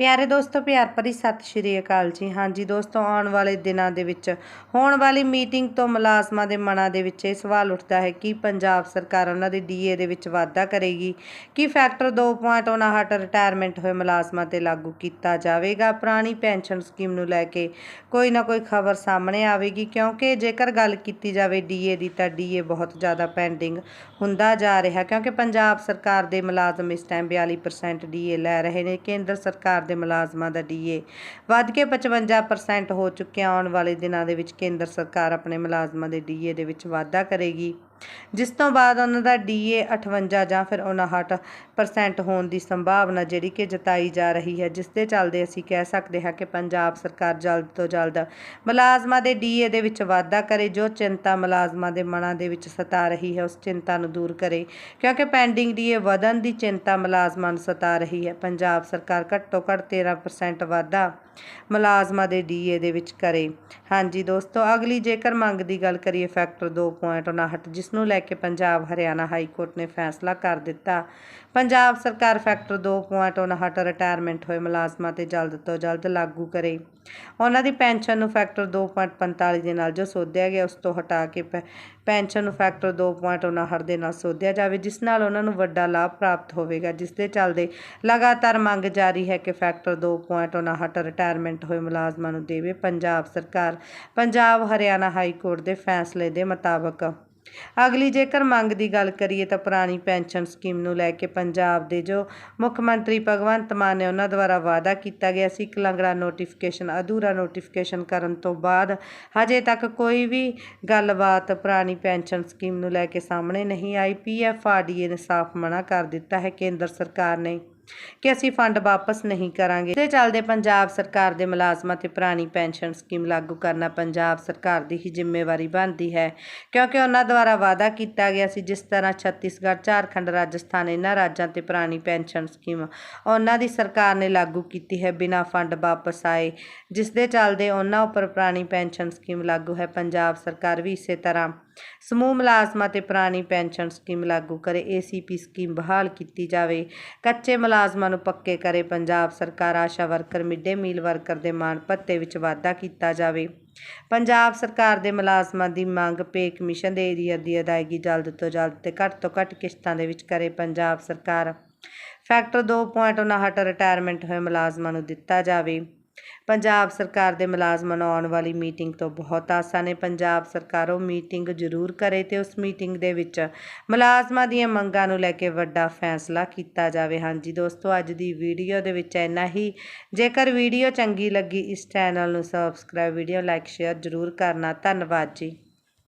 ਪਿਆਰੇ ਦੋਸਤੋ, ਪਿਆਰ ਭਰੀ ਸਤਿ ਸ਼੍ਰੀ ਅਕਾਲ ਜੀ। ਹਾਂਜੀ ਦੋਸਤੋ, ਆਉਣ ਵਾਲੇ ਦਿਨਾਂ ਦੇ ਵਿੱਚ, ਹੋਣ ਵਾਲੀ ਮੀਟਿੰਗ ਤੋਂ ਮੁਲਾਜ਼ਮਾਂ ਦੇ ਮਨਾਂ ਦੇ ਵਿੱਚ ਇਹ ਸਵਾਲ ਉੱਠਦਾ ਹੈ ਕਿ ਪੰਜਾਬ ਸਰਕਾਰ ਉਹਨਾਂ ਦੇ ਡੀਏ ਦੇ ਵਿੱਚ ਵਾਧਾ ਕਰੇਗੀ? ਕੀ ਫੈਕਟਰ 2.59 ਰਿਟਾਇਰਮੈਂਟ ਹੋਏ ਮੁਲਾਜ਼ਮਾਂ ਤੇ ਲਾਗੂ ਕੀਤਾ ਜਾਵੇਗਾ? ਪੁਰਾਣੀ ਪੈਨਸ਼ਨ ਸਕੀਮ ਨੂੰ ਲੈ ਕੇ ਕੋਈ ਨਾ ਕੋਈ ਖਬਰ ਸਾਹਮਣੇ ਆਵੇਗੀ, ਕਿਉਂਕਿ ਜੇਕਰ ਗੱਲ ਕੀਤੀ ਜਾਵੇ ਡੀਏ ਦੀ ਤਾਂ ਡੀਏ ਬਹੁਤ ਜ਼ਿਆਦਾ ਪੈਂਡਿੰਗ ਹੁੰਦਾ ਜਾ ਰਿਹਾ, ਕਿਉਂਕਿ ਪੰਜਾਬ ਸਰਕਾਰ ਦੇ ਮੁਲਾਜ਼ਮ ਇਸ ਟਾਈਮ 42% ਡੀਏ ਲੈ ਰਹੇ ਨੇ, ਕੇਂਦਰ ਸਰਕਾਰ ਦੇ ਮੁਲਾਜ਼ਮਾਂ ਦਾ ਡੀਏ। ਵੱਧ ਕੇ 55% ਹੋ ਚੁੱਕਿਆ। ਆਉਣ ਵਾਲੇ ਦਿਨਾਂ ਦੇ ਵਿੱਚ ਕੇਂਦਰ ਸਰਕਾਰ ਆਪਣੇ ਮੁਲਾਜ਼ਮਾਂ ਦੇ ਡੀਏ ਦੇ ਵਿੱਚ ਵਾਧਾ ਕਰੇਗੀ। ਜਿਸ ਤੋਂ ਬਾਅਦ ਉਹਨਾਂ ਦਾ ਡੀਏ 58 ਜਾਂ ਫਿਰ 59% ਹੋਣ ਦੀ ਸੰਭਾਵਨਾ ਜਿਹੜੀ ਕਿ ਜਤਾਈ ਜਾ ਰਹੀ ਹੈ, ਜਿਸ ਦੇ ਚੱਲਦੇ ਅਸੀਂ ਕਹਿ ਸਕਦੇ ਹਾਂ ਕਿ ਪੰਜਾਬ ਸਰਕਾਰ ਜਲਦ ਤੋਂ ਜਲਦ ਮੁਲਾਜ਼ਮਾਂ ਦੇ ਡੀਏ ਦੇ ਵਿੱਚ ਵਾਧਾ ਕਰੇ, ਜੋ ਚਿੰਤਾ ਮੁਲਾਜ਼ਮਾਂ ਦੇ ਮਨਾਂ ਦੇ ਵਿੱਚ ਸਤਾ ਰਹੀ ਹੈ, ਉਸ ਚਿੰਤਾ ਨੂੰ ਦੂਰ ਕਰੇ, ਕਿਉਂਕਿ ਪੈਂਡਿੰਗ ਡੀਏ ਵਧਣ ਦੀ ਚਿੰਤਾ ਮੁਲਾਜ਼ਮਾਂ ਨੂੰ ਸਤਾ ਰਹੀ ਹੈ। ਪੰਜਾਬ ਸਰਕਾਰ ਘੱਟੋ ਘੱਟ 13% ਵਾਧਾ ਮੁਲਾਜ਼ਮਾਂ ਦੇ ਡੀਏ ਦੇ ਵਿੱਚ ਕਰੇ। ਹਾਂਜੀ ਦੋਸਤੋ, ਅਗਲੀ ਜੇਕਰ ਮੰਗ ਦੀ ਗੱਲ ਕਰੀਏ ਫੈਕਟਰ 2.59 ਜਿਸ ਨੂੰ ਲੈ ਕੇ ਪੰਜਾਬ ਹਰਿਆਣਾ ਹਾਈ ਕੋਰਟ ਨੇ ਫੈਸਲਾ ਕਰ ਦਿੱਤਾ। ਪੰਜਾਬ ਸਰਕਾਰ ਫੈਕਟਰ 2.59 ਰਿਟਾਇਰਮੈਂਟ ਹੋਏ ਮੁਲਾਜ਼ਮਾਂ ਤੇ ਜਲਦ ਤੋਂ ਜਲਦ ਲਾਗੂ ਕਰੇ। ਉਹਨਾਂ ਦੀ ਪੈਨਸ਼ਨ ਨੂੰ ਫੈਕਟਰ 2.45 ਦੇ ਨਾਲ ਜੋ ਸੋਧਿਆ ਗਿਆ, ਉਸ ਤੋਂ ਹਟਾ ਕੇ ਪੈ- ਪੈਨਸ਼ਨ ਨੂੰ ਫੈਕਟਰ 2.59 ਦੇ ਨਾਲ ਸੋਧਿਆ ਜਾਵੇ, ਜਿਸ ਨਾਲ ਉਹਨਾਂ ਨੂੰ ਵੱਡਾ ਲਾਭ ਪ੍ਰਾਪਤ ਹੋਵੇਗਾ, ਜਿਸ ਦੇ ਚੱਲਦੇ ਲਗਾਤਾਰ ਮੰਗ ਜਾਰੀ ਹੈ ਕਿ ਫੈਕਟਰ 2.59 ਰਿਟਾਇਰਮੈਂਟ ਹੋਏ ਮੁਲਾਜ਼ਮਾਂ ਨੂੰ ਦੇਵੇ ਪੰਜਾਬ ਸਰਕਾਰ। ਪੰਜਾਬ ਹਰਿਆਣਾ ਹਾਈ ਕੋਰਟ ਦੇ ਫੈਸਲੇ ਦੇ ਮੁਤਾਬਕ ਅਗਲੀ ਜੇਕਰ ਮੰਗ ਦੀ ਗੱਲ ਕਰੀਏ ਤਾਂ ਪੁਰਾਣੀ ਪੈਨਸ਼ਨ ਸਕੀਮ ਨੂੰ ਲੈ ਕੇ ਪੰਜਾਬ ਦੇ ਜੋ ਮੁੱਖ ਮੰਤਰੀ ਭਗਵੰਤ ਮਾਨ ਨੇ ਉਹਨਾਂ ਦੁਆਰਾ ਵਾਅਦਾ ਕੀਤਾ ਗਿਆ ਸੀ, ਇੱਕ ਲੰਗੜਾ ਨੋਟੀਫਿਕੇਸ਼ਨ ਅਧੂਰਾ ਨੋਟੀਫਿਕੇਸ਼ਨ ਕਰਨ ਤੋਂ ਬਾਅਦ ਹਜੇ ਤੱਕ ਕੋਈ ਵੀ ਗੱਲਬਾਤ ਪੁਰਾਣੀ ਪੈਨਸ਼ਨ ਸਕੀਮ ਨੂੰ ਲੈ ਕੇ ਸਾਹਮਣੇ ਨਹੀਂ ਆਈ। ਪੀਐਫਆਰਡੀਏ ਨੇ ਸਾਫ਼ ਮਨਾ ਕਰ ਦਿੱਤਾ ਹੈ, ਕੇਂਦਰ ਸਰਕਾਰ ਨੇ ਕਿ ਅਸੀਂ ਫੰਡ ਵਾਪਸ ਨਹੀਂ ਕਰਾਂਗੇ। ਤੇ ਚੱਲਦੇ ਪੰਜਾਬ ਸਰਕਾਰ ਦੇ ਮੁਲਾਜ਼ਮਾਂ ਤੇ ਪੁਰਾਣੀ ਪੈਨਸ਼ਨ ਸਕੀਮ ਲਾਗੂ ਕਰਨਾ ਪੰਜਾਬ ਸਰਕਾਰ ਦੀ ਹੀ ਜ਼ਿੰਮੇਵਾਰੀ ਬਣਦੀ ਹੈ। ਕਿਉਂਕਿ ਉਹਨਾਂ ਦੁਆਰਾ ਵਾਅਦਾ ਕੀਤਾ ਗਿਆ ਸੀ, ਜਿਸ ਤਰ੍ਹਾਂ ਛੱਤੀਸਗੜ੍ਹ, ਝਾਰਖੰਡ, ਰਾਜਸਥਾਨ, ਇਹਨਾਂ ਰਾਜਾਂ ਤੇ ਪੁਰਾਣੀ ਪੈਨਸ਼ਨ ਸਕੀਮ ਉਹਨਾਂ ਦੀ ਸਰਕਾਰ ਨੇ ਲਾਗੂ ਕੀਤੀ ਹੈ ਬਿਨਾਂ ਫੰਡ ਵਾਪਸ ਆਏ। ਜਿਸ ਦੇ ਚੱਲਦੇ ਉਹਨਾਂ ਉੱਪਰ ਪੁਰਾਣੀ ਪੈਨਸ਼ਨ ਸਕੀਮ ਲਾਗੂ ਹੈ। ਪੰਜਾਬ ਸਰਕਾਰ ਵੀ ਇਸੇ ਤਰ੍ਹਾਂ ਸਮੂਹ ਮੁਲਾਜ਼ਮਾਂ ਤੇ ਪੁਰਾਣੀ ਪੈਨਸ਼ਨ ਸਕੀਮ ਲਾਗੂ ਕਰੇ। ਏਸੀਪੀ ਸਕੀਮ ਬਹਾਲ ਕੀਤੀ ਜਾਵੇ। ਕੱਚੇ ਮੁਲਾਜ਼ਮਾਂ ਮੁਲਾਜ਼ਮਾਂ ਨੂੰ ਪੱਕੇ ਕਰੇ ਪੰਜਾਬ ਸਰਕਾਰ, ASHA worker, mid day meal worker ਦੇ ਮਾਣ ਭੱਤੇ ਵਿੱਚ ਵਾਧਾ ਕੀਤਾ ਜਾਵੇ। ਪੰਜਾਬ ਸਰਕਾਰ ਦੇ ਮੁਲਾਜ਼ਮਾਂ ਦੀ ਮੰਗ ਪੇ ਕਮਿਸ਼ਨ ਦੇ ਏਰੀਆ ਦੀ ਅਦਾਇਗੀ ਜਲਦ ਤੋਂ ਜਲਦ ਤੇ ਘੱਟ ਤੋਂ ਘੱਟ ਕਿਸ਼ਤਾਂ ਦੇ ਵਿੱਚ ਕਰੇ ਪੰਜਾਬ ਸਰਕਾਰ। ਫੈਕਟਰ 2.59 ਰਿਟਾਇਰਮੈਂਟ ਹੋਏ ਮੁਲਾਜ਼ਮਾਂ ਨੂੰ ਦਿੱਤਾ ਜਾਵੇ। ਪੰਜਾਬ ਸਰਕਾਰ ਦੇ ਮੁਲਾਜ਼ਮਾਂ ਨੂੰ ਆਉਣ ਵਾਲੀ ਮੀਟਿੰਗ ਤੋਂ ਬਹੁਤ ਆਸਾਂ ਨੇ ਪੰਜਾਬ ਸਰਕਾਰ ਉਹ ਮੀਟਿੰਗ ਜ਼ਰੂਰ ਕਰੇ ਤੇ ਉਸ ਮੀਟਿੰਗ ਦੇ ਵਿੱਚ ਮੁਲਾਜ਼ਮਾਂ ਦੀਆਂ ਮੰਗਾਂ ਨੂੰ ਲੈ ਕੇ ਵੱਡਾ ਫੈਸਲਾ ਕੀਤਾ ਜਾਵੇ। ਹਾਂਜੀ ਦੋਸਤੋ, ਅੱਜ ਦੀ ਵੀਡੀਓ ਦੇ ਵਿੱਚ ਇੰਨਾ ਹੀ। ਜੇਕਰ ਵੀਡੀਓ ਚੰਗੀ ਲੱਗੀ, ਇਸ ਚੈਨਲ ਨੂੰ ਸਬਸਕ੍ਰਾਈਬ ਵੀਡੀਓ ਲਾਈਕ ਸ਼ੇਅਰ ਜ਼ਰੂਰ ਕਰਨਾ। ਧੰਨਵਾਦ ਜੀ।